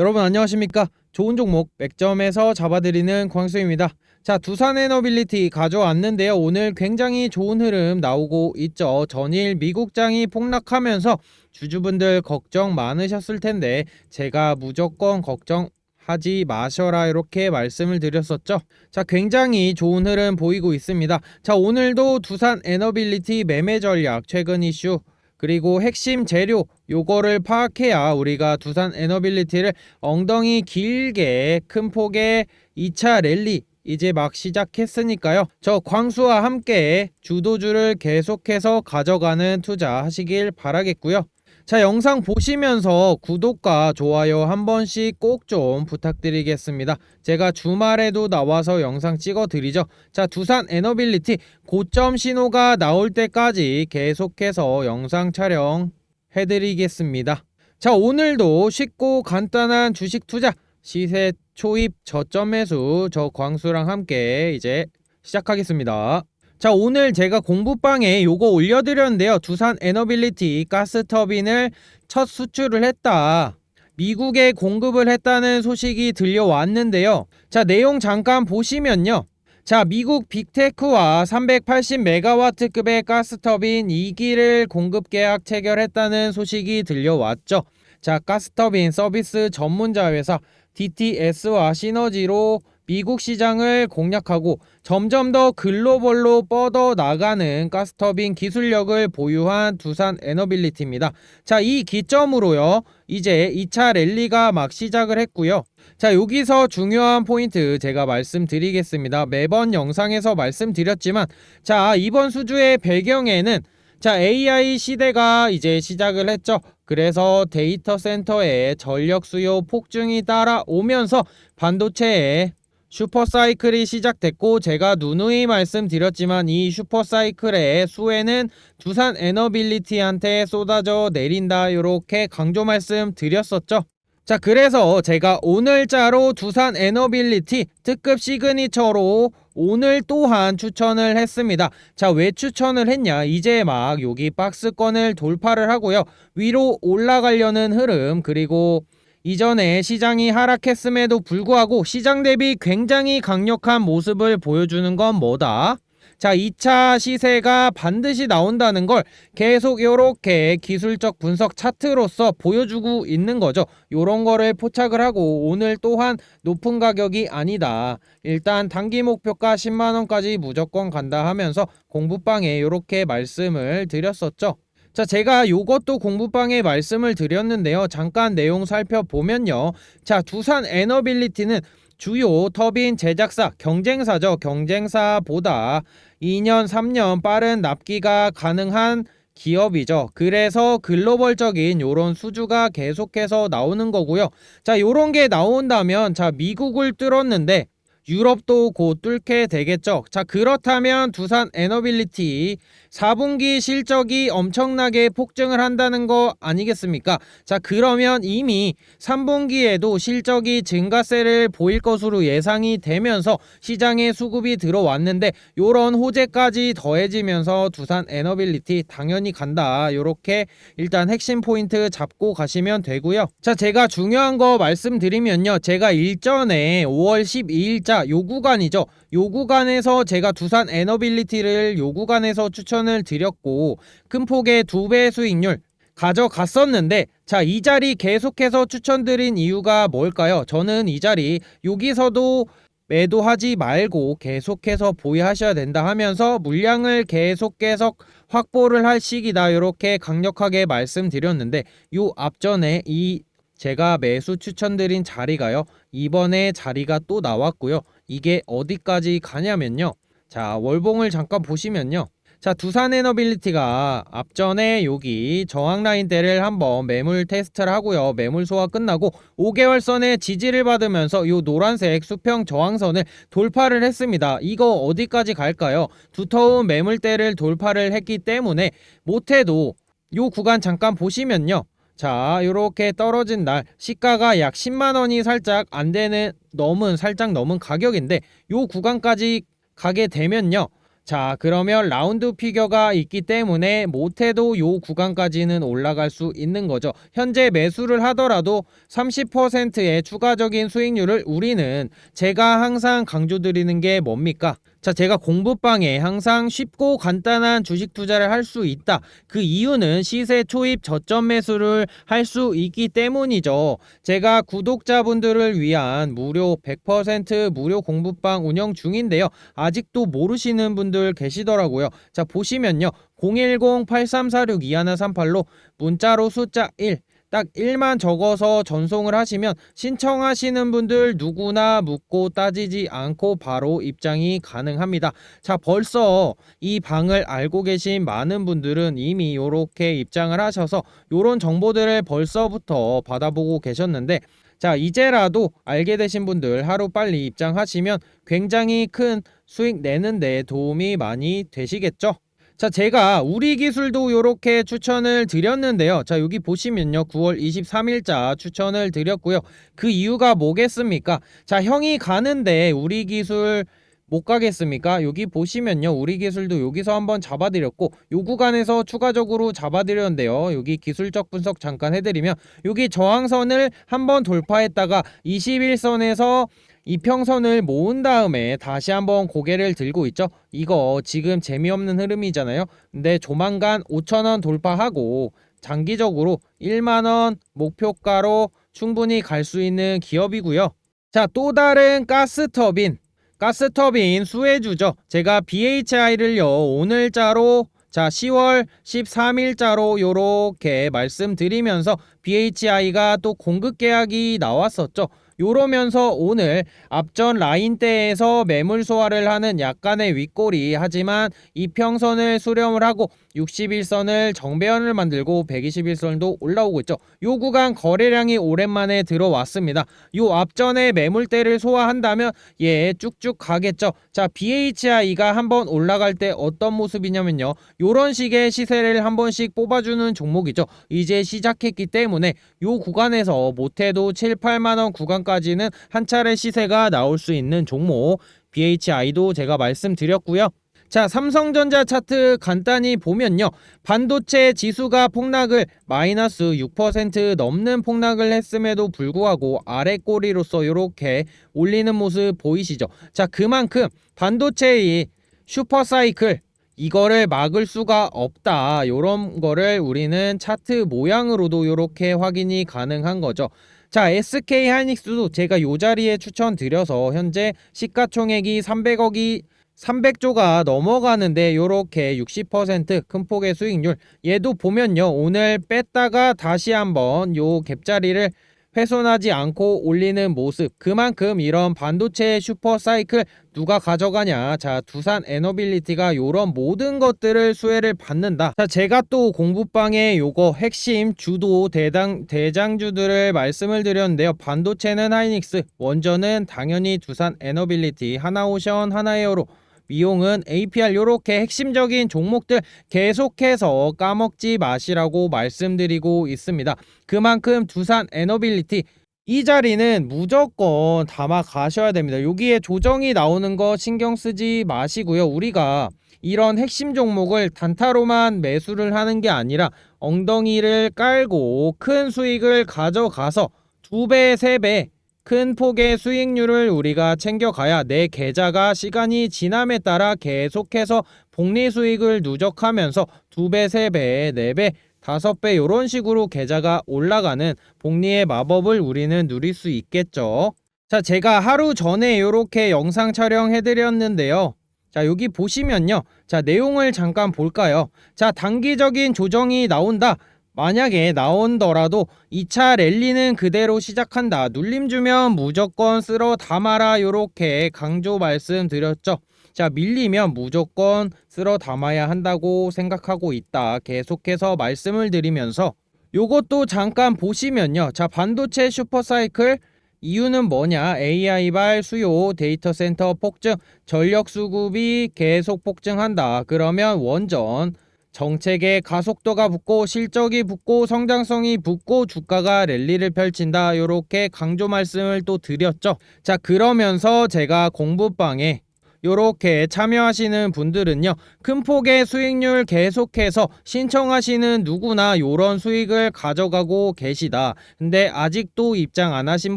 여러분 안녕하십니까? 좋은 종목 맥점에서 잡아드리는 광수입니다. 자, 두산 에너빌리티 가져왔는데요. 오늘 굉장히 좋은 흐름 나오고 있죠. 전일 미국장이 폭락하면서 주주분들 걱정 많으셨을 텐데 제가 무조건 걱정 하지 마셔라 이렇게 말씀을 드렸었죠. 자, 굉장히 좋은 흐름 보이고 있습니다. 자, 오늘도 두산 에너빌리티 매매 전략 최근 이슈 그리고 핵심 재료 요거를 파악해야 우리가 두산 에너빌리티를 엉덩이 길게 큰 폭의 2차 랠리 이제 막 시작했으니까요. 저 광수와 함께 주도주를 계속해서 가져가는 투자 하시길 바라겠고요. 자, 영상 보시면서 구독과 좋아요 한 번씩 꼭 좀 부탁드리겠습니다. 제가 주말에도 나와서 영상 찍어 드리죠. 자, 두산 에너빌리티 고점 신호가 나올 때까지 계속해서 영상 촬영 해드리겠습니다. 자, 오늘도 쉽고 간단한 주식 투자 시세 초입 저점 매수 저 광수랑 함께 이제 시작하겠습니다. 자, 오늘 제가 공부방에 요거 올려드렸는데요. 두산 에너빌리티 가스터빈을 첫 수출을 했다. 미국에 공급을 했다는 소식이 들려왔는데요. 자, 내용 잠깐 보시면요. 자, 미국 빅테크와 380메가와트급의 가스터빈 2기를 공급 계약 체결했다는 소식이 들려왔죠. 자, 가스터빈 서비스 전문자 회사 DTS와 시너지로 미국 시장을 공략하고 점점 더 글로벌로 뻗어 나가는 가스터빈 기술력을 보유한 두산 에너빌리티입니다. 자, 이 기점으로요. 이제 2차 랠리가 막 시작을 했고요. 자, 여기서 중요한 포인트 제가 말씀드리겠습니다. 매번 영상에서 말씀드렸지만 자, 이번 수주의 배경에는 자, AI 시대가 이제 시작을 했죠. 그래서 데이터 센터의 전력 수요 폭증이 따라오면서 반도체에 슈퍼사이클이 시작됐고 제가 누누이 말씀드렸지만 이 슈퍼사이클의 수혜는 두산 에너빌리티한테 쏟아져 내린다 이렇게 강조 말씀드렸었죠. 자 그래서 제가 오늘자로 두산 에너빌리티 특급 시그니처로 오늘 또한 추천을 했습니다. 자 왜 추천을 했냐 이제 막 여기 박스권을 돌파를 하고요. 위로 올라가려는 흐름 그리고 이전에 시장이 하락했음에도 불구하고 시장 대비 굉장히 강력한 모습을 보여주는 건 뭐다? 자, 2차 시세가 반드시 나온다는 걸 계속 이렇게 기술적 분석 차트로서 보여주고 있는 거죠. 요런 거를 포착을 하고 오늘 또한 높은 가격이 아니다. 일단 단기 목표가 10만 원까지 무조건 간다 하면서 공부방에 이렇게 말씀을 드렸었죠. 자, 제가 요것도 공부방에 말씀을 드렸는데요. 잠깐 내용 살펴보면요. 자, 두산 에너빌리티는 주요 터빈 제작사, 경쟁사죠. 경쟁사보다 2년, 3년 빠른 납기가 가능한 기업이죠. 그래서 글로벌적인 요런 수주가 계속해서 나오는 거고요. 자, 요런 게 나온다면 자, 미국을 뚫었는데 유럽도 곧 뚫게 되겠죠. 자, 그렇다면 두산 에너빌리티 4분기 실적이 엄청나게 폭증을 한다는 거 아니겠습니까? 자, 그러면 이미 3분기에도 실적이 증가세를 보일 것으로 예상이 되면서 시장에 수급이 들어왔는데 요런 호재까지 더해지면서 두산 에너빌리티 당연히 간다. 요렇게 일단 핵심 포인트 잡고 가시면 되고요. 자, 제가 중요한 거 말씀드리면요. 제가 일전에 5월 12일자 요 구간이죠. 요 구간에서 제가 두산 에너빌리티를 요 구간에서 추천을 드렸고 큰 폭의 두 배 수익률 가져갔었는데 자 이 자리 계속해서 추천드린 이유가 뭘까요? 저는 이 자리 여기서도 매도하지 말고 계속해서 보유하셔야 된다 하면서 물량을 계속해서 확보를 할 시기다 이렇게 강력하게 말씀드렸는데 요 앞전에 이 제가 매수 추천드린 자리가요 이번에 자리가 또 나왔고요 이게 어디까지 가냐면요. 자, 월봉을 잠깐 보시면요. 자, 두산 에너빌리티가 앞전에 여기 저항 라인대를 한번 매물 테스트를 하고요. 매물 소화 끝나고 5개월선의 지지를 받으면서 이 노란색 수평 저항선을 돌파를 했습니다. 이거 어디까지 갈까요? 두터운 매물대를 돌파를 했기 때문에 못해도 이 구간 잠깐 보시면요. 자, 요렇게 떨어진 날 시가가 약 10만 원이 살짝 안 되는 넘은 살짝 넘은 가격인데 요 구간까지 가게 되면요. 자, 그러면 라운드 피겨가 있기 때문에 못해도 요 구간까지는 올라갈 수 있는 거죠. 현재 매수를 하더라도 30%의 추가적인 수익률을 우리는 제가 항상 강조드리는 게 뭡니까? 자, 제가 공부방에 항상 쉽고 간단한 주식 투자를 할 수 있다. 그 이유는 시세 초입 저점 매수를 할 수 있기 때문이죠. 제가 구독자분들을 위한 무료 100% 무료 공부방 운영 중인데요. 아직도 모르시는 분들 계시더라고요. 자, 보시면요. 010-8346-2138로 문자로 숫자 1 딱 1만 적어서 전송을 하시면 신청하시는 분들 누구나 묻고 따지지 않고 바로 입장이 가능합니다. 자, 벌써 이 방을 알고 계신 많은 분들은 이미 이렇게 입장을 하셔서 이런 정보들을 벌써부터 받아보고 계셨는데 자, 이제라도 알게 되신 분들 하루 빨리 입장하시면 굉장히 큰 수익 내는 데 도움이 많이 되시겠죠? 자, 제가 우리 기술도 이렇게 추천을 드렸는데요. 자, 여기 보시면요. 9월 23일자 추천을 드렸고요. 그 이유가 뭐겠습니까? 자, 형이 가는데 우리 기술 못 가겠습니까? 여기 보시면요. 우리 기술도 여기서 한번 잡아드렸고 요 구간에서 추가적으로 잡아드렸는데요. 여기 기술적 분석 잠깐 해드리면 여기 저항선을 한번 돌파했다가 21선에서 이평선을 모은 다음에 다시 한번 고개를 들고 있죠. 이거 지금 재미없는 흐름이잖아요. 근데 조만간 5천원 돌파하고 장기적으로 1만원 목표가로 충분히 갈 수 있는 기업이고요. 자, 또 다른 가스터빈. 가스터빈 수혜주죠. 제가 BHI를요, 오늘자로 자, 10월 13일자로 요렇게 말씀드리면서 BHI가 또 공급 계약이 나왔었죠. 요러면서 오늘 앞전 라인대에서 매물 소화를 하는 약간의 윗꼬리 하지만 이평선을 수렴을 하고 61선을 정배연을 만들고 121선도 올라오고 있죠. 요 구간 거래량이 오랜만에 들어왔습니다. 요 앞전에 매물대를 소화한다면 예 쭉쭉 가겠죠. 자 BHI가 한번 올라갈 때 어떤 모습이냐면요. 요런 식의 시세를 한 번씩 뽑아주는 종목이죠. 이제 시작했기 때문에 요 구간에서 못해도 7, 8만원 구간까지는 한 차례 시세가 나올 수 있는 종목 BHI도 제가 말씀드렸고요. 자, 삼성전자 차트 간단히 보면요. 반도체 지수가 폭락을 마이너스 6% 넘는 폭락을 했음에도 불구하고 아래 꼬리로서 이렇게 올리는 모습 보이시죠? 자, 그만큼 반도체의 슈퍼사이클 이거를 막을 수가 없다. 요런 거를 우리는 차트 모양으로도 이렇게 확인이 가능한 거죠. 자, SK 하이닉스도 제가 요 자리에 추천드려서 현재 시가총액이 300억이 300조가 넘어가는데 요렇게 60%큰 폭의 수익률. 얘도 보면요. 오늘 뺐다가 다시 한번 요 갭자리를 훼손하지 않고 올리는 모습. 그만큼 이런 반도체 슈퍼 사이클 누가 가져가냐. 자 두산 에너빌리티가 요런 모든 것들을 수혜를 받는다. 자 제가 또 공부방에 요거 핵심 주도 대당 대장주들을 말씀을 드렸는데요. 반도체는 하이닉스 원전은 당연히 두산 에너빌리티 하나오션 하나에어로 미용은 APR 요렇게 핵심적인 종목들 계속해서 까먹지 마시라고 말씀드리고 있습니다. 그만큼 두산 에너빌리티 이 자리는 무조건 담아 가셔야 됩니다. 여기에 조정이 나오는 거 신경 쓰지 마시고요. 우리가 이런 핵심 종목을 단타로만 매수를 하는 게 아니라 엉덩이를 깔고 큰 수익을 가져가서 두 배, 세 배, 큰 폭의 수익률을 우리가 챙겨가야 내 계좌가 시간이 지남에 따라 계속해서 복리 수익을 누적하면서 두 배, 세 배, 네 배, 다섯 배 이런 식으로 계좌가 올라가는 복리의 마법을 우리는 누릴 수 있겠죠. 자, 제가 하루 전에 이렇게 영상 촬영해 드렸는데요. 자, 여기 보시면요. 자, 내용을 잠깐 볼까요? 자, 단기적인 조정이 나온다. 만약에 나온더라도 2차 랠리는 그대로 시작한다. 눌림 주면 무조건 쓸어 담아라. 요렇게 강조 말씀드렸죠. 자, 밀리면 무조건 쓸어 담아야 한다고 생각하고 있다. 계속해서 말씀을 드리면서 요것도 잠깐 보시면요. 자, 반도체 슈퍼사이클 이유는 뭐냐? AI발 수요, 데이터 센터 폭증, 전력 수급이 계속 폭증한다. 그러면 원전 정책의 가속도가 붙고 실적이 붙고 성장성이 붙고 주가가 랠리를 펼친다. 요렇게 강조 말씀을 또 드렸죠. 자, 그러면서 제가 공부방에 요렇게 참여하시는 분들은요. 큰 폭의 수익률 계속해서 신청하시는 누구나 요런 수익을 가져가고 계시다. 근데 아직도 입장 안 하신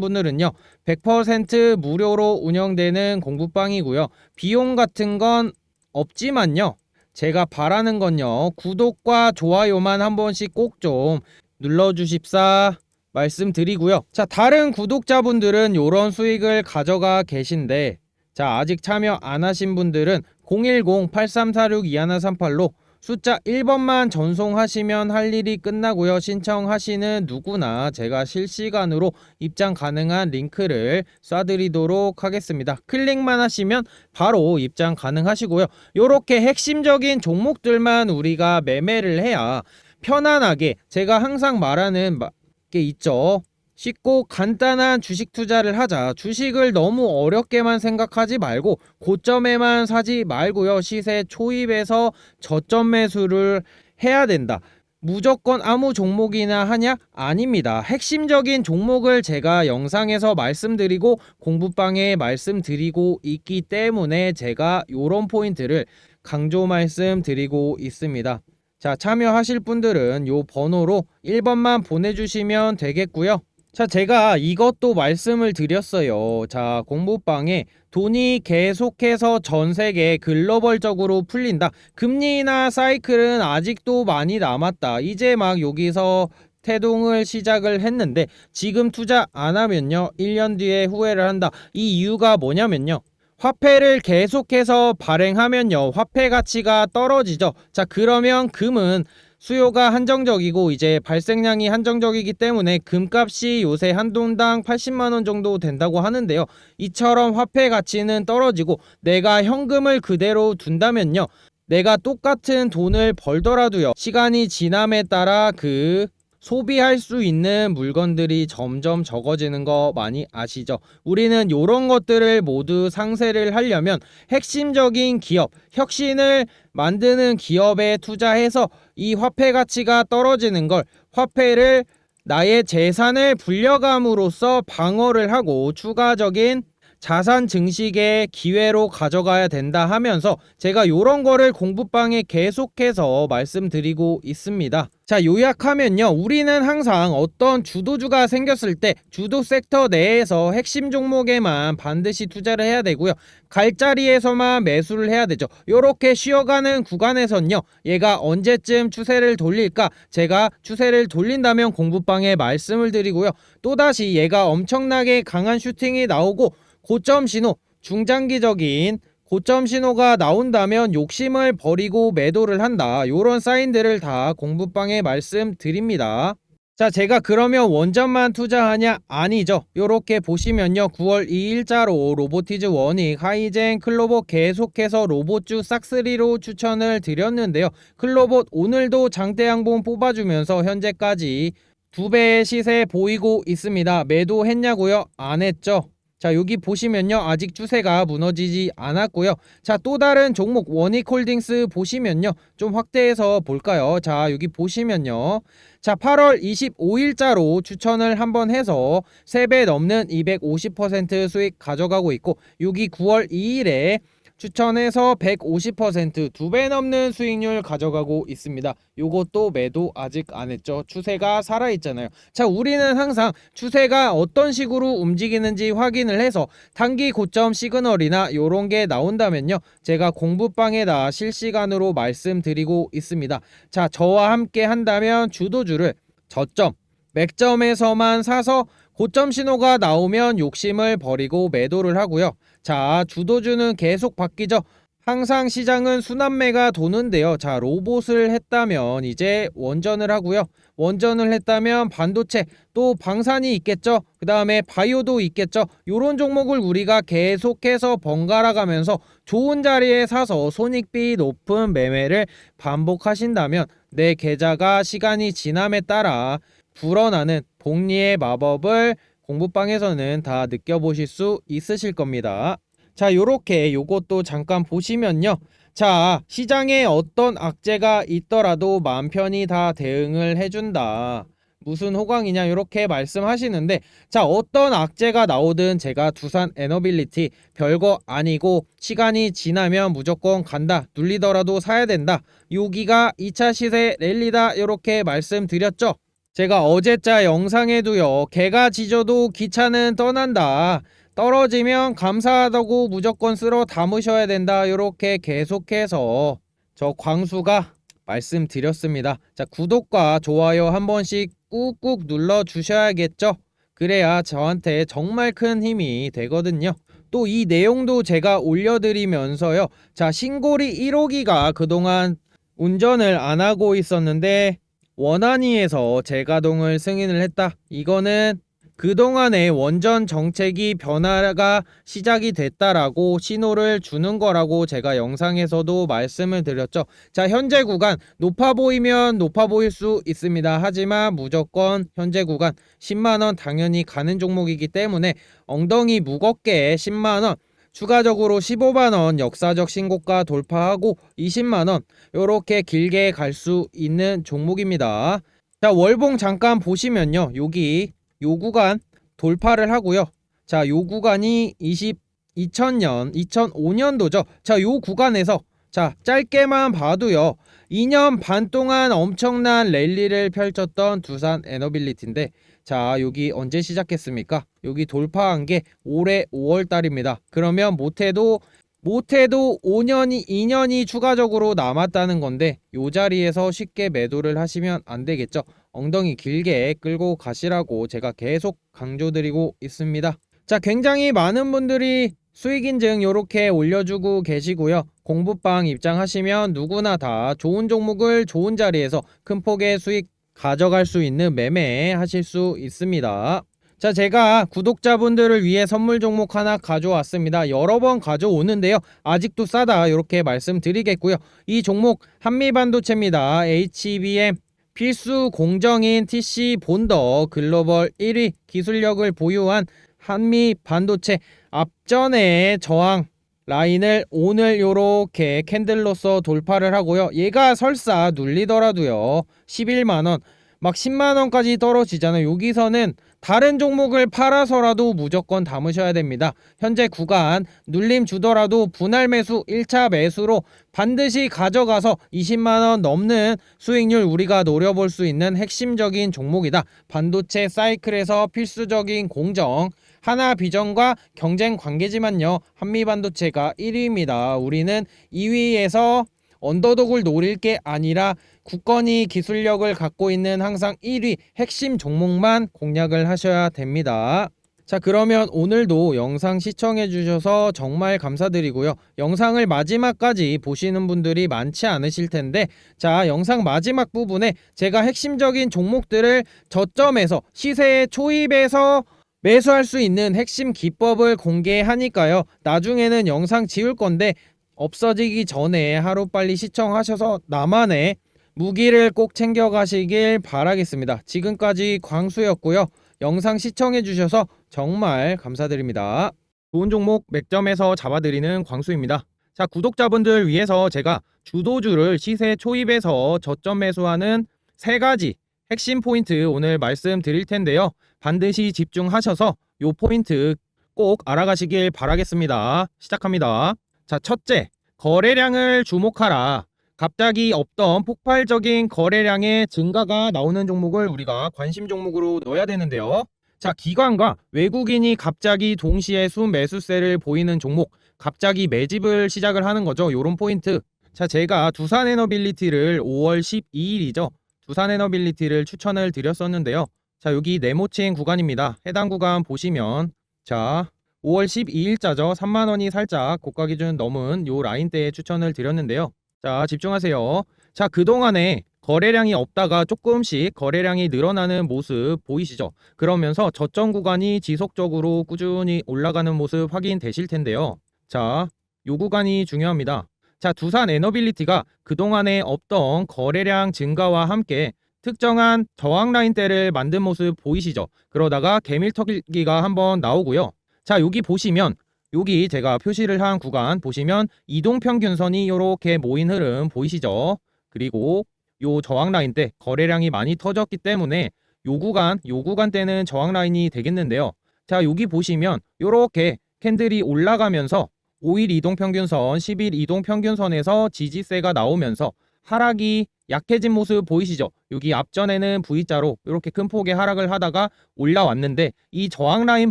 분들은요. 100% 무료로 운영되는 공부방이고요. 비용 같은 건 없지만요. 제가 바라는 건요. 구독과 좋아요만 한 번씩 꼭 좀 눌러주십사 말씀드리고요. 자, 다른 구독자분들은 요런 수익을 가져가 계신데 자, 아직 참여 안 하신 분들은 010-8346-2138로 숫자 1번만 전송하시면 할 일이 끝나고요. 신청하시는 누구나 제가 실시간으로 입장 가능한 링크를 쏴드리도록 하겠습니다. 클릭만 하시면 바로 입장 가능하시고요. 요렇게 핵심적인 종목들만 우리가 매매를 해야 편안하게 제가 항상 말하는 마- 게 있죠. 쉽고 간단한 주식 투자를 하자. 주식을 너무 어렵게만 생각하지 말고 고점에만 사지 말고요. 시세 초입에서 저점 매수를 해야 된다. 무조건 아무 종목이나 하냐? 아닙니다. 핵심적인 종목을 제가 영상에서 말씀드리고 공부방에 말씀드리고 있기 때문에 제가 요런 포인트를 강조 말씀드리고 있습니다. 자, 참여하실 분들은 요 번호로 1번만 보내주시면 되겠고요. 자, 제가 이것도 말씀을 드렸어요. 자, 공부방에 돈이 계속해서 전 세계 글로벌적으로 풀린다. 금리나 사이클은 아직도 많이 남았다. 이제 막 여기서 태동을 시작을 했는데 지금 투자 안 하면요. 1년 뒤에 후회를 한다. 이 이유가 뭐냐면요. 화폐를 계속해서 발행하면요. 화폐 가치가 떨어지죠. 자, 그러면 금은 수요가 한정적이고 이제 발생량이 한정적이기 때문에 금값이 요새 한 돈당 80만 원 정도 된다고 하는데요. 이처럼 화폐 가치는 떨어지고 내가 현금을 그대로 둔다면요. 내가 똑같은 돈을 벌더라도요. 시간이 지남에 따라 그 소비할 수 있는 물건들이 점점 적어지는 거 많이 아시죠? 우리는 이런 것들을 모두 상세를 하려면 핵심적인 기업, 혁신을 만드는 기업에 투자해서 이 화폐 가치가 떨어지는 걸 화폐를 나의 재산을 불려감으로써 방어를 하고 추가적인 자산 증식의 기회로 가져가야 된다 하면서 제가 요런 거를 공부방에 계속해서 말씀드리고 있습니다. 자, 요약하면요. 우리는 항상 어떤 주도주가 생겼을 때 주도 섹터 내에서 핵심 종목에만 반드시 투자를 해야 되고요. 갈 자리에서만 매수를 해야 되죠. 요렇게 쉬어가는 구간에선요. 얘가 언제쯤 추세를 돌릴까? 제가 추세를 돌린다면 공부방에 말씀을 드리고요. 또다시 얘가 엄청나게 강한 슈팅이 나오고 고점 신호, 중장기적인 고점 신호가 나온다면 욕심을 버리고 매도를 한다. 요런 사인들을 다 공부방에 말씀드립니다. 자, 제가 그러면 원전만 투자하냐? 아니죠. 요렇게 보시면요. 9월 2일자로 로보티즈 원익, 하이젠, 클로봇 계속해서 로봇주 싹스리로 추천을 드렸는데요. 클로봇 오늘도 장대 양봉 뽑아주면서 현재까지 두 배의 시세 보이고 있습니다. 매도했냐고요? 안 했죠. 자 여기 보시면요. 아직 추세가 무너지지 않았고요. 자 또 다른 종목 원익홀딩스 보시면요. 좀 확대해서 볼까요? 자 여기 보시면요. 자 8월 25일자로 추천을 한번 해서 3배 넘는 250% 수익 가져가고 있고 여기 9월 2일에 추천해서 150%두 배 넘는 수익률 가져가고 있습니다. 요것도 매도 아직 안 했죠. 추세가 살아 있잖아요. 자, 우리는 항상 추세가 어떤 식으로 움직이는지 확인을 해서 단기 고점 시그널이나 요런 게 나온다면요. 제가 공부방에다 실시간으로 말씀드리고 있습니다. 자, 저와 함께 한다면 주도주를 저점, 맥점에서만 사서 고점 신호가 나오면 욕심을 버리고 매도를 하고요. 자, 주도주는 계속 바뀌죠. 항상 시장은 순환매가 도는데요. 자, 로봇을 했다면 이제 원전을 하고요. 원전을 했다면 반도체, 또 방산이 있겠죠. 그 다음에 바이오도 있겠죠. 요런 종목을 우리가 계속해서 번갈아 가면서 좋은 자리에 사서 손익비 높은 매매를 반복하신다면 내 계좌가 시간이 지남에 따라 불어나는 복리의 마법을 공부방에서는 다 느껴보실 수 있으실 겁니다. 자, 요렇게 요것도 잠깐 보시면요. 자, 시장에 어떤 악재가 있더라도 마음 편히 다 대응을 해준다. 무슨 호강이냐 이렇게 말씀하시는데 자 어떤 악재가 나오든 제가 두산 에너빌리티 별거 아니고 시간이 지나면 무조건 간다 눌리더라도 사야 된다 여기가 2차 시세 랠리다 이렇게 말씀드렸죠 제가 어제자 영상에도요 개가 짖어도 기차는 떠난다 떨어지면 감사하다고 무조건 쓸어 담으셔야 된다 이렇게 계속해서 저 광수가 말씀드렸습니다. 자, 구독과 좋아요 한 번씩 꾹꾹 눌러 주셔야겠죠? 그래야 저한테 정말 큰 힘이 되거든요. 또 이 내용도 제가 올려드리면서요. 자, 신고리 1호기가 그동안 운전을 안 하고 있었는데 원안위에서 재가동을 승인을 했다. 이거는 그동안의 원전 정책이 변화가 시작이 됐다라고 신호를 주는 거라고 제가 영상에서도 말씀을 드렸죠. 자, 현재 구간 높아 보이면 높아 보일 수 있습니다. 하지만 무조건 현재 구간 10만 원 당연히 가는 종목이기 때문에 엉덩이 무겁게 10만 원 추가적으로 15만원 역사적 신고가 돌파하고 20만원 이렇게 길게 갈 수 있는 종목입니다. 자, 월봉 잠깐 보시면요. 여기 요 구간 돌파를 하고요. 자, 요 구간이 20 2000년, 2005년도죠. 자, 요 구간에서 자, 짧게만 봐도요. 2년 반 동안 엄청난 랠리를 펼쳤던 두산 에너빌리티인데 자, 여기 언제 시작했습니까? 여기 돌파한 게 올해 5월 달입니다. 그러면 못해도 못해도 5년이 2년이 추가적으로 남았다는 건데 요 자리에서 쉽게 매도를 하시면 안 되겠죠. 엉덩이 길게 끌고 가시라고 제가 계속 강조드리고 있습니다. 자, 굉장히 많은 분들이 수익 인증 요렇게 올려주고 계시고요. 공부방 입장하시면 누구나 다 좋은 종목을 좋은 자리에서 큰 폭의 수익 가져갈 수 있는 매매 하실 수 있습니다. 자, 제가 구독자분들을 위해 선물 종목 하나 가져왔습니다. 여러 번 가져오는데요. 아직도 싸다. 이렇게 말씀드리겠고요. 이 종목 한미반도체입니다. HBM 필수 공정인 TC 본더 글로벌 1위 기술력을 보유한 한미 반도체 앞전에 저항 라인을 오늘 요렇게 캔들로서 돌파를 하고요. 얘가 설사 눌리더라도요. 11만원 막 10만원까지 떨어지잖아요. 여기서는 다른 종목을 팔아서라도 무조건 담으셔야 됩니다. 현재 구간 눌림 주더라도 분할 매수 1차 매수로 반드시 가져가서 20만원 넘는 수익률 우리가 노려볼 수 있는 핵심적인 종목이다. 반도체 사이클에서 필수적인 공정 하나 비전과 경쟁 관계지만요. 한미 반도체가 1위입니다. 우리는 2위에서 언더독을 노릴 게 아니라 국건이 기술력을 갖고 있는 항상 1위 핵심 종목만 공략을 하셔야 됩니다. 자 그러면 오늘도 영상 시청해 주셔서 정말 감사드리고요. 영상을 마지막까지 보시는 분들이 많지 않으실 텐데 자 영상 마지막 부분에 제가 핵심적인 종목들을 저점에서 시세의 초입에서 매수할 수 있는 핵심 기법을 공개하니까요. 나중에는 영상 지울 건데 없어지기 전에 하루빨리 시청하셔서 나만의 무기를 꼭 챙겨가시길 바라겠습니다. 지금까지 광수였고요. 영상 시청해주셔서 정말 감사드립니다. 좋은 종목 맥점에서 잡아드리는 광수입니다. 자, 구독자분들 위해서 제가 주도주를 시세 초입에서 저점 매수하는 세 가지 핵심 포인트 오늘 말씀드릴 텐데요. 반드시 집중하셔서 요 포인트 꼭 알아가시길 바라겠습니다. 시작합니다. 자, 첫째, 거래량을 주목하라. 갑자기 없던 폭발적인 거래량의 증가가 나오는 종목을 우리가 관심 종목으로 넣어야 되는데요. 자, 기관과 외국인이 갑자기 동시에 순매수세를 보이는 종목, 갑자기 매집을 시작을 하는 거죠. 요런 포인트. 자, 제가 두산에너빌리티를 5월 12일이죠. 두산에너빌리티를 추천을 드렸었는데요. 자, 여기 네모친 구간입니다. 해당 구간 보시면 자, 5월 12일자죠. 3만 원이 살짝 고가 기준 넘은 요 라인대에 추천을 드렸는데요. 자, 집중하세요. 자, 그동안에 거래량이 없다가 조금씩 거래량이 늘어나는 모습 보이시죠? 그러면서 저점 구간이 지속적으로 꾸준히 올라가는 모습 확인되실 텐데요. 자, 요 구간이 중요합니다. 자, 두산 에너빌리티가 그동안에 없던 거래량 증가와 함께 특정한 저항 라인대를 만든 모습 보이시죠? 그러다가 개밀터기가 한번 나오고요. 자, 여기 보시면 여기 제가 표시를 한 구간 보시면 이동평균선이 이렇게 모인 흐름 보이시죠? 그리고 요 저항 라인 때 거래량이 많이 터졌기 때문에 요 구간, 요 구간 때는 저항 라인이 되겠는데요. 자, 여기 보시면 요렇게 캔들이 올라가면서 5일 이동평균선, 10일 이동평균선에서 지지세가 나오면서 하락이 약해진 모습 보이시죠? 여기 앞전에는 V자로 이렇게 큰 폭의 하락을 하다가 올라왔는데 이 저항 라인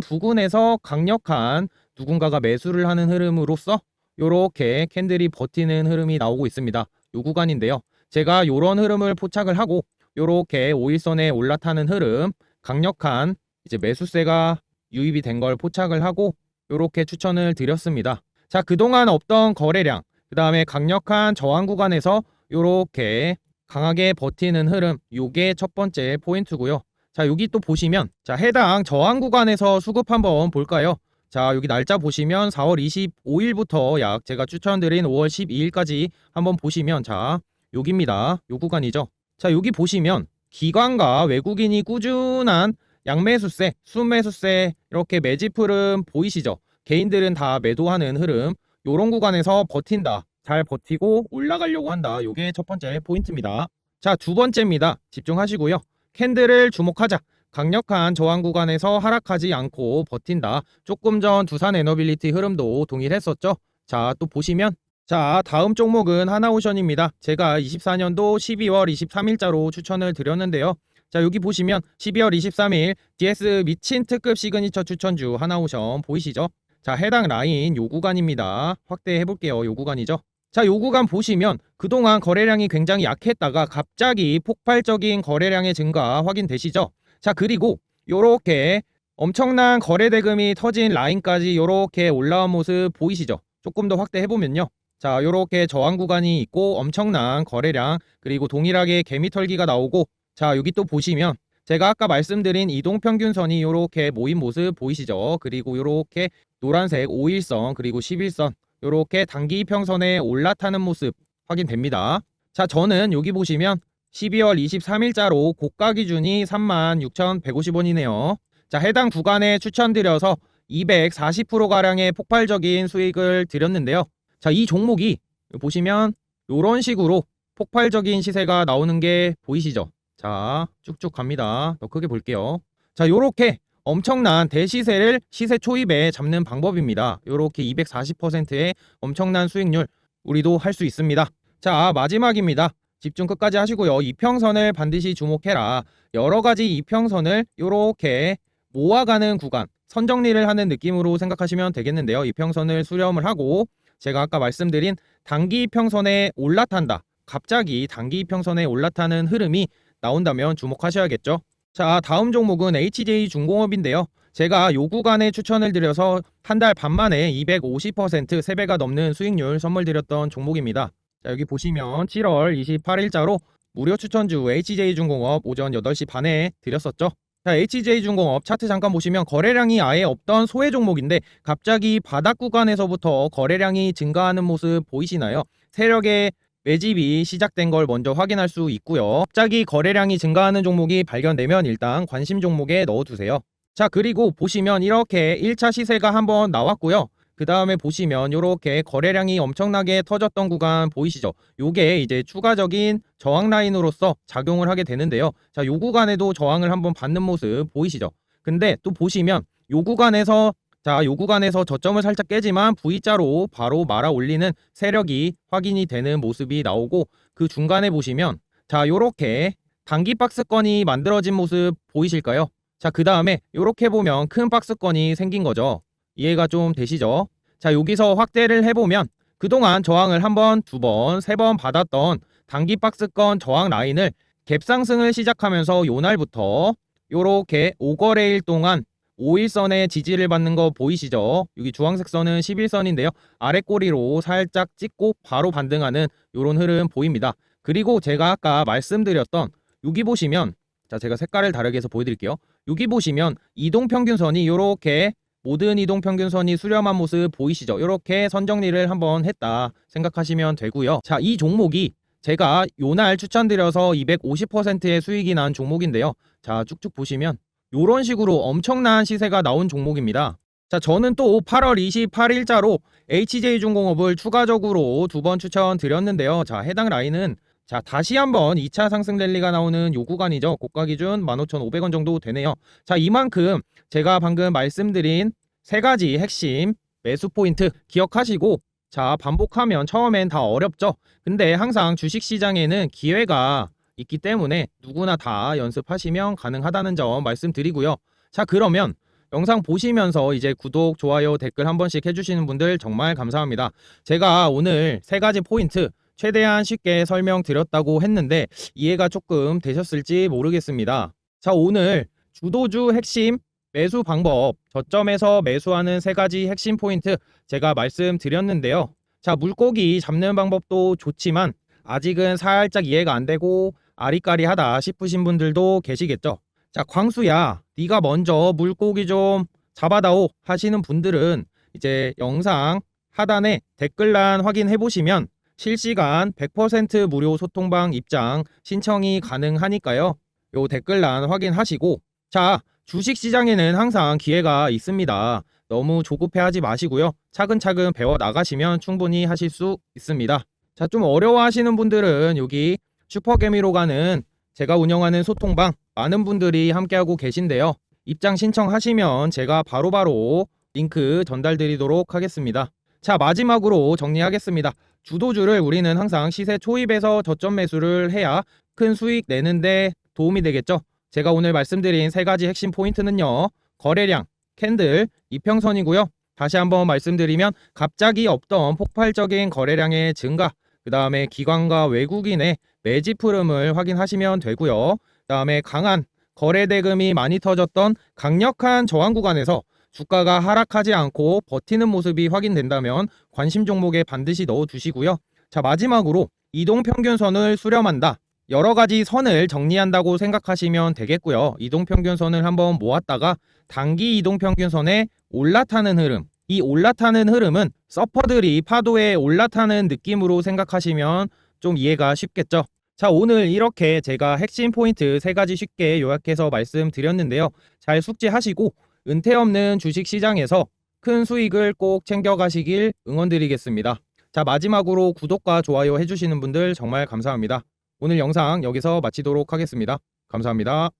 부근에서 강력한 누군가가 매수를 하는 흐름으로써 요렇게 캔들이 버티는 흐름이 나오고 있습니다. 요 구간인데요. 제가 요런 흐름을 포착을 하고 요렇게 5일선에 올라타는 흐름 강력한 이제 매수세가 유입이 된 걸 포착을 하고 요렇게 추천을 드렸습니다. 자, 그동안 없던 거래량, 그 다음에 강력한 저항 구간에서 요렇게 강하게 버티는 흐름, 요게 첫 번째 포인트고요. 자, 여기 또 보시면 자, 해당 저항 구간에서 수급 한번 볼까요? 자, 여기 날짜 보시면 4월 25일부터 약 제가 추천드린 5월 12일까지 한번 보시면 자, 여기입니다. 요 구간이죠. 자, 여기 보시면 기관과 외국인이 꾸준한 양매수세, 순매수세 이렇게 매집 흐름 보이시죠? 개인들은 다 매도하는 흐름. 요런 구간에서 버틴다. 잘 버티고 올라가려고 한다. 요게 첫 번째 포인트입니다. 자, 두 번째입니다. 집중하시고요. 캔들을 주목하자. 강력한 저항 구간에서 하락하지 않고 버틴다. 조금 전 두산 에너빌리티 흐름도 동일했었죠. 자, 또 보시면 자, 다음 종목은 하나오션입니다. 제가 24년도 12월 23일자로 추천을 드렸는데요. 자, 여기 보시면 12월 23일 DS 미친 특급 시그니처 추천주 하나오션 보이시죠? 자, 해당 라인 요 구간입니다. 확대해 볼게요. 요 구간이죠. 자, 요 구간 보시면 그동안 거래량이 굉장히 약했다가 갑자기 폭발적인 거래량의 증가 확인되시죠? 자, 그리고 요렇게 엄청난 거래 대금이 터진 라인까지 요렇게 올라온 모습 보이시죠? 조금 더 확대해 보면요. 자, 요렇게 저항 구간이 있고 엄청난 거래량 그리고 동일하게 개미털기가 나오고 자, 여기 또 보시면 제가 아까 말씀드린 이동평균선이 요렇게 모인 모습 보이시죠? 그리고 요렇게 노란색 5일선 그리고 11선 요렇게 단기 평선에 올라타는 모습 확인됩니다. 자, 저는 여기 보시면 12월 23일자로 고가 기준이 36,150원이네요. 자, 해당 구간에 추천드려서 240%가량의 폭발적인 수익을 드렸는데요. 자, 이 종목이 보시면 요런 식으로 폭발적인 시세가 나오는 게 보이시죠? 자, 쭉쭉 갑니다. 더 크게 볼게요. 자, 요렇게 엄청난 대시세를 시세 초입에 잡는 방법입니다. 요렇게 240%의 엄청난 수익률 우리도 할 수 있습니다. 자, 마지막입니다. 집중 끝까지 하시고요. 이평선을 반드시 주목해라. 여러 가지 이평선을 요렇게 모아가는 구간, 선정리를 하는 느낌으로 생각하시면 되겠는데요. 이평선을 수렴을 하고 제가 아까 말씀드린 단기 이평선에 올라탄다. 갑자기 단기 이평선에 올라타는 흐름이 나온다면 주목하셔야겠죠. 자, 다음 종목은 HJ 중공업인데요. 제가 요 구간에 추천을 드려서 한 달 반 만에 250% 3배가 넘는 수익률 선물 드렸던 종목입니다. 자, 여기 보시면 7월 28일자로 무료 추천주 HJ중공업 오전 8시 반에 드렸었죠. 자, HJ중공업 차트 잠깐 보시면 거래량이 아예 없던 소외 종목인데 갑자기 바닥 구간에서부터 거래량이 증가하는 모습 보이시나요? 세력의 매집이 시작된 걸 먼저 확인할 수 있고요. 갑자기 거래량이 증가하는 종목이 발견되면 일단 관심 종목에 넣어두세요. 자, 그리고 보시면 이렇게 1차 시세가 한번 나왔고요. 그 다음에 보시면 이렇게 거래량이 엄청나게 터졌던 구간 보이시죠? 요게 이제 추가적인 저항 라인으로서 작용을 하게 되는데요. 자, 요 구간에도 저항을 한번 받는 모습 보이시죠? 근데 또 보시면 요 구간에서 자, 요 구간에서 저점을 살짝 깨지만 V자로 바로 말아 올리는 세력이 확인이 되는 모습이 나오고 그 중간에 보시면 자, 요렇게 단기 박스권이 만들어진 모습 보이실까요? 자, 그 다음에 요렇게 보면 큰 박스권이 생긴 거죠. 이해가 좀 되시죠? 자, 여기서 확대를 해보면 그동안 저항을 한 번, 두 번, 세 번 받았던 단기 박스권 저항 라인을 갭 상승을 시작하면서 요날부터 요렇게 5거래일 동안 5일선의 지지를 받는 거 보이시죠? 여기 주황색 선은 11선인데요. 아래 꼬리로 살짝 찍고 바로 반등하는 요런 흐름 보입니다. 그리고 제가 아까 말씀드렸던 여기 보시면 자 제가 색깔을 다르게 해서 보여드릴게요. 여기 보시면 이동평균선이 요렇게 모든 이동평균선이 수렴한 모습 보이시죠? 이렇게 선정리를 한번 했다 생각하시면 되고요. 자, 이 종목이 제가 요날 추천드려서 250%의 수익이 난 종목인데요. 자, 쭉쭉 보시면 요런 식으로 엄청난 시세가 나온 종목입니다. 자, 저는 또 8월 28일자로 HJ중공업을 추가적으로 두 번 추천드렸는데요. 자, 해당 라인은 자, 다시 한번 2차 상승 랠리가 나오는 요 구간이죠. 고가 기준 15,500원 정도 되네요. 자, 이만큼 제가 방금 말씀드린 세 가지 핵심 매수 포인트 기억하시고 자, 반복하면 처음엔 다 어렵죠. 근데 항상 주식 시장에는 기회가 있기 때문에 누구나 다 연습하시면 가능하다는 점 말씀드리고요. 자, 그러면 영상 보시면서 이제 구독, 좋아요, 댓글 한 번씩 해주시는 분들 정말 감사합니다. 제가 오늘 세 가지 포인트 최대한 쉽게 설명드렸다고 했는데 이해가 조금 되셨을지 모르겠습니다. 자, 오늘 주도주 핵심 매수 방법, 저점에서 매수하는 세 가지 핵심 포인트 제가 말씀드렸는데요. 자, 물고기 잡는 방법도 좋지만 아직은 살짝 이해가 안 되고 아리까리하다 싶으신 분들도 계시겠죠. 자, 광수야, 네가 먼저 물고기 좀 잡아다오 하시는 분들은 이제 영상 하단에 댓글란 확인해 보시면 실시간 100% 무료 소통방 입장 신청이 가능하니까요. 요 댓글란 확인하시고 자, 주식 시장에는 항상 기회가 있습니다. 너무 조급해하지 마시고요. 차근차근 배워 나가시면 충분히 하실 수 있습니다. 자, 좀 어려워하시는 분들은 여기 슈퍼개미로 가는 제가 운영하는 소통방 많은 분들이 함께하고 계신데요. 입장 신청하시면 제가 바로 바로 링크 전달드리도록 하겠습니다. 자, 마지막으로 정리하겠습니다. 주도주를 우리는 항상 시세 초입에서 저점 매수를 해야 큰 수익 내는데 도움이 되겠죠. 제가 오늘 말씀드린 세 가지 핵심 포인트는요. 거래량, 캔들, 이평선이고요. 다시 한번 말씀드리면 갑자기 없던 폭발적인 거래량의 증가, 그 다음에 기관과 외국인의 매집 흐름을 확인하시면 되고요. 그 다음에 강한 거래 대금이 많이 터졌던 강력한 저항 구간에서 주가가 하락하지 않고 버티는 모습이 확인된다면 관심 종목에 반드시 넣어 두시고요. 자, 마지막으로 이동 평균선을 수렴한다. 여러 가지 선을 정리한다고 생각하시면 되겠고요. 이동 평균선을 한번 모았다가 단기 이동 평균선에 올라타는 흐름. 이 올라타는 흐름은 서퍼들이 파도에 올라타는 느낌으로 생각하시면 좀 이해가 쉽겠죠. 자, 오늘 이렇게 제가 핵심 포인트 세 가지 쉽게 요약해서 말씀드렸는데요. 잘 숙지하시고 은퇴 없는 주식 시장에서 큰 수익을 꼭 챙겨가시길 응원드리겠습니다. 자, 마지막으로 구독과 좋아요 해주시는 분들 정말 감사합니다. 오늘 영상 여기서 마치도록 하겠습니다. 감사합니다.